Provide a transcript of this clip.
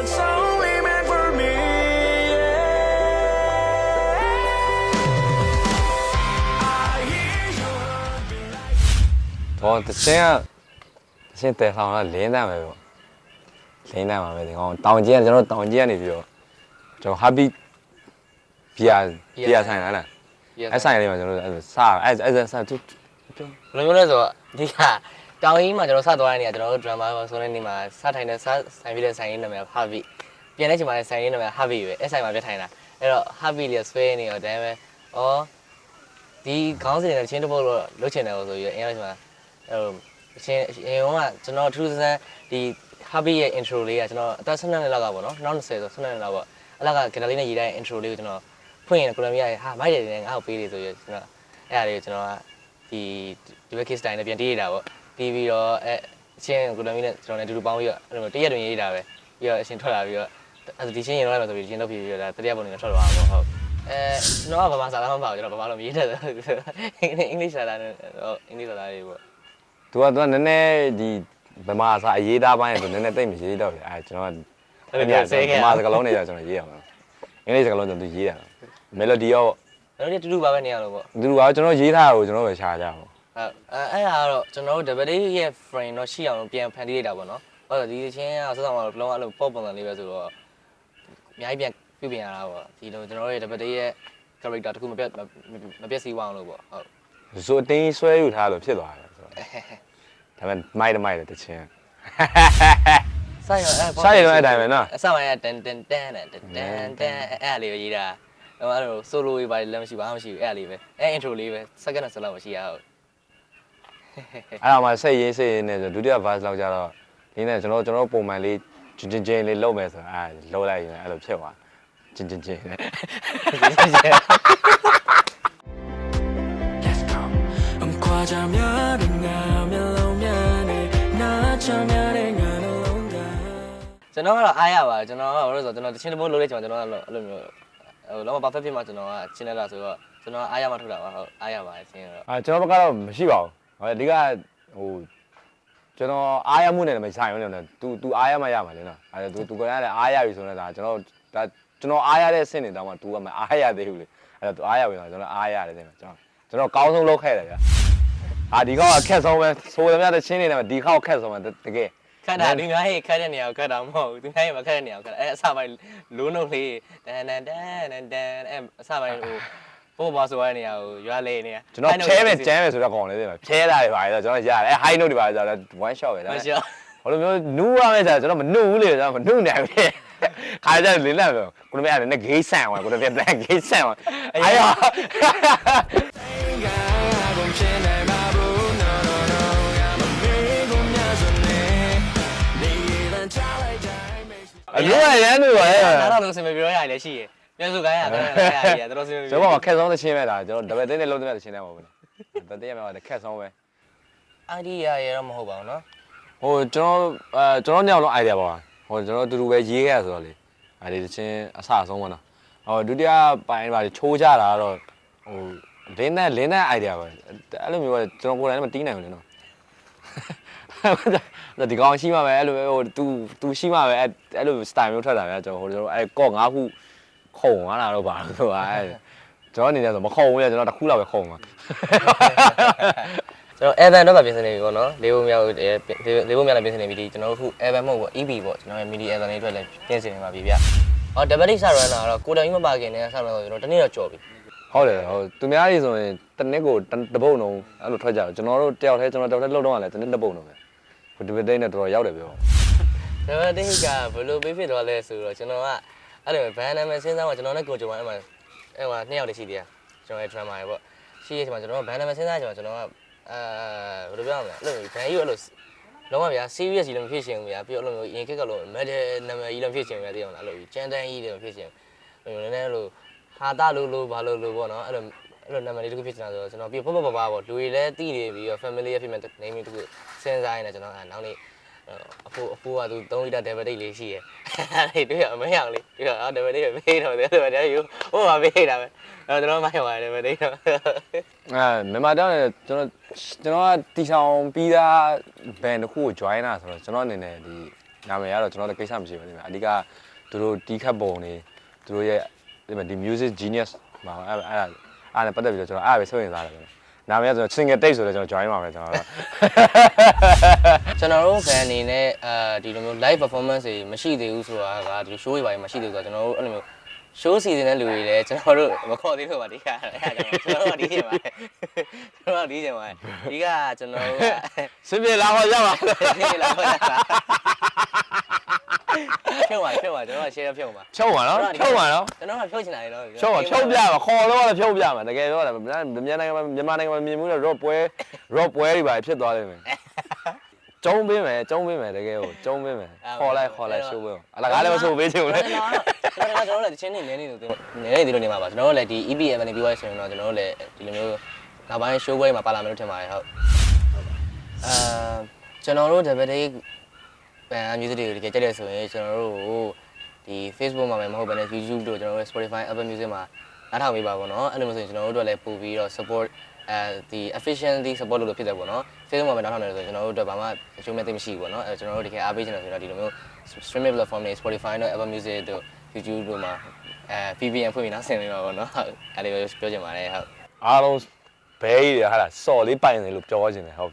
that's only meant for me. I hear your heartbeat. ဟောတချင်းကတချင်းတဲဆောင်ကလင်းတမ်းပဲပေါ့လင်းတမ်းပါပဲဒီကောင်တောင်ကြီးကကျွန်တော်တို့တောင်ကြီးကနေပြီးတော့ကျွန်တော်ဟာဘီဘီယာဘီယာဆိုင်လားလားအဲ့ဆိုင်လေးမှာကျွန်တော်တို့အဲ့စအဲ့အဲ့စသူဘယ်လိုမျိုးလဲဆိုတော့ဒီက တောင်ကြီးမှာကျွန်တော်စသွားတဲ့နေရာကျွန်တော်တို့ drama ဆိုတဲ့နေမှာစထိုင်တဲ့စဆိုင်ပြီးတဲ့ဆိုင်ရင်းနာမည် Harvey ပြန်တဲ့ချိန်မှာဆိုင်ရင်းနာမည် Harvey ပဲအဲ့ဆိုင်မှာပြထိုင်တာအဲ့တော့ Harvey လေးဆွဲနေတော့ဒါပေမဲ့ဩဒီခေါင်းစဉ်နဲ့ချင်းတစ်ပုတ်တော့လုတ်ချင်တယ်ဆိုပြီးအရင်ကချိန်မှာအဲ့လိုအချင်းအရင်ကကျွန်တော်ထူးဆန်းဒီ Harvey ရဲ့ intro လေးကကျွန်တော်အသက်12နှစ်လောက်ကပေါ့နော်နောက်20ဆို12နှစ်လောက်ပေါ့အဲ့လောက်ကဂီတာလေးနဲ့ရေးတဲ့ intro လေးကိုကျွန်တော်ဖွင့်ရင်ကိုလမီယာဟာမိုက်တယ်နဲ့ငါ့ကိုပေးတယ်ဆိုပြီးကျွန်တော်အဲ့ဒါလေးကိုကျွန်တော်ကဒီဒီဘက် case တိုင်းနဲ့ပြန်တည်ရတာပေါ့ တည်ပြီးတော့အဲအချင်းကိုလိုမီနဲ့ကျွန်တော်လည်းအတူတူပေါင်းပြီးတော့အဲ့လိုတရက်တွင်ရေးတာပဲပြီးတော့အချင်းထွက်လာပြီးတော့အဲ့ဒီချင်းရင်တော့လည်းဆိုပြီးချင်းလုပ်ပြီးတော့ဒါတရက်ပုံနေထွက်လာမှာပေါ့ဟုတ်အဲကျွန်တော်ကဘာမှစာသားမပါဘူးကျွန်တော်ဘာမှလို့မရေးတတ်ဘူးအင်္ဂလိပ်စာသားနဲ့ဟုတ်အင်္ဂလိပ်စာသားတွေပေါ့သူကသူကနည်းနည်းဒီဗမာစာအရေးသားပိုင်းဆိုနည်းနည်းတိတ်မရေးတော့ဘူးအဲကျွန်တော်ကဗမာစကားလုံးတွေကျွန်တော်ရေးရမှာအင်္ဂလိပ်စကားလုံးကျွန်တော်ရေးတာမယ်လိုဒီရောကျွန်တော်တို့တူတူပါပဲနေရလို့ပေါ့သူကကျွန်တော်ရေးထားတာကိုကျွန်တော်ပဲရှာကြအောင် ဟုတ်အဲအဲ့ဒါကတော့ကျွန်တော်တို့ double day ရဲ့ frame တော့ရှိအောင်ပြန်ဖန်တီးလိုက်တာပေါ့နော်ဟုတ်တယ်ဒီချင်းကစစမှာလုံးဝအဲ့လို pop ပုံစံလေးပဲဆိုတော့အများကြီးပြန်ပြုပြင်ရတာပေါ့ဒီလိုကျွန်တော်တို့ရဲ့ double day ရဲ့ character တခုမပြတ်မပြတ်စီးဝအောင်လို့ပေါ့ဟုတ်ဇိုအတင်းဆွဲယူထားလို့ဖြစ်သွားတယ်ဆိုတော့ဒါပေမဲ့မိုက်တယ်မိုက်တယ်တချင်းဆိုင်ရောအဲ့ဆိုင်ရောအဲ့တိုင်းပဲနော်အစပိုင်းကတန်တန်တန်တန်တန်တန်တန်အဲ့လေးပဲရေးတာဟိုအဲ့လို solo ရေးပါလည်းမရှိဘာမှမရှိဘူးအဲ့လေးပဲအဲ့ intro လေးပဲ second နဲ့ဆက်လောက်မရှိရဟုတ် အဲ့တော့မှစိတ်ရင်းစိတ်ရင်းနဲ့ဆိုဒုတိယ verse လောက်ကြတော့ဒီနဲ့ကျွန်တော်ကျွန်တော်ပုံမှန်လေးချင်းချင်းချင်းလေးလုပ်မယ်ဆိုတော့အဲလုပ်လိုက်ရင်အဲ့လိုဖြစ်သွားချင်းချင်းချင်းနဲ့ Let's go. I'm quite a myard and I'm alone. Not a myard and I'm alone. ကျွန်တော်ကတော့အားရပါကျွန်တော်ကဘာလို့လဲဆိုတော့ကျွန်တော်တချင်းတစ်ပုတ်လုပ်လိုက်ချင်ကျွန်တော်ကအဲ့လိုမျိုးဟိုလုံးဝ perfect ဖြစ်မှကျွန်တော်ကချင်းနေတာဆိုတော့ကျွန်တော်အားရမှထုတ်တာပါဟုတ်အားရပါတယ်ချင်းတော့အာကျွန်တော်ဘက်ကတော့မရှိပါဘူး ဟိုအဓိကဟိုကျွန်တော်အားရမှုနဲ့လည်းမဆိုင်ဘူးလေ तू तू အားရမှရမှာလေနော်အဲ तू तू ကလည်းအားရပြီဆိုတော့ဒါကျွန်တော်ဒါကျွန်တော်အားရတဲ့ဆင့်နေတောင်မှ तू ကမအားရသေးဘူးလေအဲ तू အားရပြီဆိုတော့ကျွန်တော်အားရတယ်တဲ့ကျွန်တော်ကျွန်တော်ကောင်းဆုံးလုပ်ခဲ့တယ်ဗျအာဒီကောက်အခက်ဆုံးပဲဆိုရမြတဲ့ချင်းနေတယ်ဒီကောက်ခက်ဆုံးပဲတကယ် ခတ်တာဒီငါဟေ့ခတ်တဲ့နေရာကိုခတ်တာမဟုတ်ဘူးဒီငါဟေ့မခတ်တဲ့နေရာကိုခတ်အဲ့အစပိုင်းလုံးလုံးလေးတန်တန်တန်တန်တန်အဲ့အစပိုင်းဟို ပို့ပါဆိုရတဲ့နေရာကိုရွာလေနေကျွန်တော်ချဲမယ်ကျမ်းမယ်ဆိုတော့ကောင်းလေတဲ့ချဲတာတွေပါလေကျွန်တော်ရတယ်အဲ high note တွေပါလေကျွန်တော် one shot ပဲဒါမပေမဲ့ရှောဘယ်လိုမျိုးနူးရမယ်ဆိုတော့ကျွန်တော်မနုဘူးလေကျွန်တော်မနုနိုင်ဘူးခါကြလင်းလာပဲကိုလည်းအဲ့နဲ့ဂေးဆန်သွားကိုလည်းပြန်ဂေးဆန်သွားအဲ့ရောအလို့ရန်လို့ပဲနားတော့လို့စင်မပြောရလည်းရှိရ မျက်စုခိုင်းရတော့ခိုင်းရရတော့ဆင်းပြီကျွန်တော်ကခက်ဆုံးသချင်းပဲဒါကျွန်တော်ဒဘယ်သိန်းနဲ့လုံးသမဲ့သချင်းနဲ့မဟုတ်ဘူးတတိယမြောက်ကခက်ဆုံးပဲအိုင်ဒီယာရတော့မဟုတ်ပါဘူးနော်ဟိုကျွန်တော်အဲကျွန်တော်ညောင်လုံးအိုင်ဒီယာပါဟိုကျွန်တော်တူတူပဲရေးခဲ့ရဆိုတော့လေအဲဒီသချင်းအဆအဆုံးပါနော်ဟိုဒုတိယပိုင်းပါချိုးကြတာတော့ဟိုလင်းတဲ့လင်းတဲ့ idea ပဲအဲ့လိုမျိုးကကျွန်တော်ကိုယ်တိုင်မတီးနိုင်ဘူးလေနော်ဒီကောင်ရှိမှပဲအဲ့လိုပဲဟို तू तू ရှိမှပဲအဲ့လို style မျိုးထွက်တာဗျာကျွန်တော်ဟိုကျွန်တော်အဲ့ကော့၅ခု ခုံသွားတာတော့ပါလို့ဆိုတာအဲ့ကျွန်တော်အနေနဲ့ဆိုမခုံဘူးလေကျွန်တော်တစ်ခုလောက်ပဲခုံမှာကျွန်တော် Evan တော့ပြင်ဆင်နေပြီပေါ့နော်လေးဘုံမြောက်လေးဘုံမြောက်လည်းပြင်ဆင်နေပြီဒီကျွန်တော်တို့ခု Evan မဟုတ်ဘူး EB ပေါ့ကျွန်တော်ရဲ့ midi Evan လေးအတွက်လည်းပြင်ဆင်နေပါပြီဗျဟော double side runner ကတော့ကိုတောင်ကြီးမပါခင်တည်းကဆက်လို့ကျွန်တော်တနေ့တော့ကြော်ပြီဟုတ်တယ်ဟိုသူများကြီးဆိုရင်တစ်နစ်ကိုတပုတ်လုံးအဲ့လိုထွက်ကြတယ်ကျွန်တော်တို့တယောက်တည်းကျွန်တော်တယောက်တည်းလှုပ်တော့ရတယ်တစ်နစ်တစ်ပုတ်လုံးပဲဟိုဒီဘက်တိတ်နဲ့တော်တော်ရောက်တယ်ပြော double day ကဘယ်လိုပေးဖြစ်သွားလဲဆိုတော့ကျွန်တော်က အဲ့လိုဘန်နာမည်စဉ်းစားမှကျွန်တော်နဲ့ကိုကြုံအဲ့မှာအဲ့မှာနှစ်ယောက်တည်းရှိသေးတယ်ကျွန်တော်ရဲ့ drama ရေပေါ့ရှိရဲ့ချိန်မှာကျွန်တော်ကဘန်နာမည်စဉ်းစားချိန်မှာကျွန်တော်ကအဲဘယ်လိုပြောရမလဲအဲ့လိုဘန်ကြီးကိုအဲ့လိုလုံးဝဗျာ serious ကြီးလည်းမဖြစ်ရှင်ဘူးဗျာပြီးတော့အဲ့လိုမျိုးရင်ခက်ကလို့ medal နာမည်ကြီးလည်းမဖြစ်ရှင်ဘူးဗျာသိအောင်လားအဲ့လိုကျန်တန်းကြီးလည်းမဖြစ်ရှင်ဘူးအဲ့လိုနည်းနည်းလို့ဟာတာလို့လို့ဘာလို့လို့ပေါ့နော်အဲ့လိုအဲ့လိုနာမည်လေးတစ်ခုဖြစ်နေတာဆိုတော့ကျွန်တော်ပြီးပေါ့ပေါ့ပါပါပေါ့လူတွေလည်းတည်နေပြီးတော့ family ရဲ့ဖြစ်မဲ့ name တစ်ခုစဉ်းစားရင်လည်းကျွန်တော်ကနောက်နေ့ အဖိုးအဖိုးကသူ3လီတာ debit လေးရှိရဲ့အဲ့တွေ့ရမရအောင်လေးပြီးတော့အော် debit လေးပေးတော့တယ်ဆိုတော့ယူဟိုမှာပေးတာပဲအဲ့တော့ကျွန်တော်မိုက်သွားတယ် debit လေးတော့အဲမြန်မာတောင်းနေကျွန်တော်ကျွန်တော်ကတီဆောင်ပြီးသားဘန်တစ်ခုကို join တာဆိုတော့ကျွန်တော်အနေနဲ့ဒီနာမည်ကတော့ကျွန်တော်တို့ကိစ္စမရှိပါဘူးအဓိကသူတို့တီးခတ်ပုံနေသူတို့ရဲ့ဒီမှာဒီ music genius မှာအဲ့အဲ့အဲ့အဲ့နဲ့ပတ်သက်ပြီးတော့ကျွန်တော်အဲ့ဒါပဲစိတ်ဝင်စားတယ် နာမည်ကကျွန်တော် single take ဆိုတော့ကျွန်တော် join ပါမယ်ကျွန်တော်တော့ကျွန်တော်တို့ fan အနေနဲ့အဲဒီလိုမျိုး live performance တွေမရှိသေးဘူးဆိုတာကဒီ show တွေပါမရှိသေးဘူးဆိုတော့ကျွန်တော်တို့အဲ့လိုမျိုး show season တဲ့လူတွေလည်းကျွန်တော်တို့မခေါ်သေးလို့ပါဒီကအဲ့ဒါကြောင့်ကျွန်တော်တို့ဒီချိန်ပါကျွန်တော်တို့ဒီချိန်ပါဒီကကျွန်တော်တို့ကစင်ပြေလာဟောရပါဒီလာဟုတ်လားဖြုတ်ပါ ဖြုတ်ပါကျွန်တော်က share ဖြုတ်ပါဖြုတ်ပါနော်ဖြုတ်ပါနော်ကျွန်တော်ကဖြုတ်ချင်တာလေတော့ဖြုတ်ပါဖြုတ်ပြပါခေါ်တော့လည်းဖြုတ်ပြမှာတကယ်ပြောတာမြန်မာနိုင်ငံမှာမြန်မာနိုင်ငံမှာမြင်မှုတော့ rock ပွဲ rock ပွဲတွေပါဖြစ်သွားလိမ့်မယ်ကျုံးပေးမယ်ကျုံးပေးမယ်တကယ်ကိုကျုံးပေးမယ်ခေါ်လိုက်ခေါ်လိုက်ရှိုးပေးအလကားလည်းမဆိုးပေးချင်ဘူးလေကျွန်တော်ကျွန်တော်လည်းတချင်းနေနေနေလို့နေနေဒီလိုနေမှာပါကျွန်တော်တို့လည်းဒီ EPM နဲ့ပြီးသွားဆိုရင်တော့ကျွန်တော်တို့လည်းဒီလိုမျိုးနောက်ပိုင်း show ပွဲမှာပါလာမယ်လို့ထင်ပါတယ်ဟုတ်အာကျွန်တော်တို့ double day ဘန် music တွေကိုတကယ်ကြိုက်တယ်ဆိုရင်ကျွန်တော်တို့ကို ဒီ Facebook မှာမဟုတ်ဘဲနဲ့ YouTube တို့ကျွန်တော်တို့ Spotify Apple Music မှာနားထောင်ပေးပါပေါ့နော်အဲ့လိုမျိုးဆိုရင်ကျွန်တော်တို့အတွက်လည်းပို့ပြီးတော့ support အဲဒီ efficiency support လုပ်လို့ဖြစ်တယ်ပေါ့နော် Facebook မှာပဲနားထောင်နေတယ်ဆိုရင်ကျွန်တော်တို့အတွက်ဘာမှအကျိုးမဲ့သိမရှိဘူးပေါ့နော်အဲကျွန်တော်တို့တကယ်အားပေးချင်တယ်ဆိုတော့ဒီလိုမျိုး streaming platform တွေ Spotify တို့ Apple Music တို့ YouTube တို့မှာအဲ VPN ဖွင့်ပြီးနောက်ဆင်နေပါပေါ့နော်ဟုတ်အဲ့ဒီပဲပြောချင်ပါတယ်ဟုတ်အားလုံးဘဲကြီးတွေဟာလားစော်လေးပိုင်တယ်လို့ပြောချင်တယ်ဟုတ်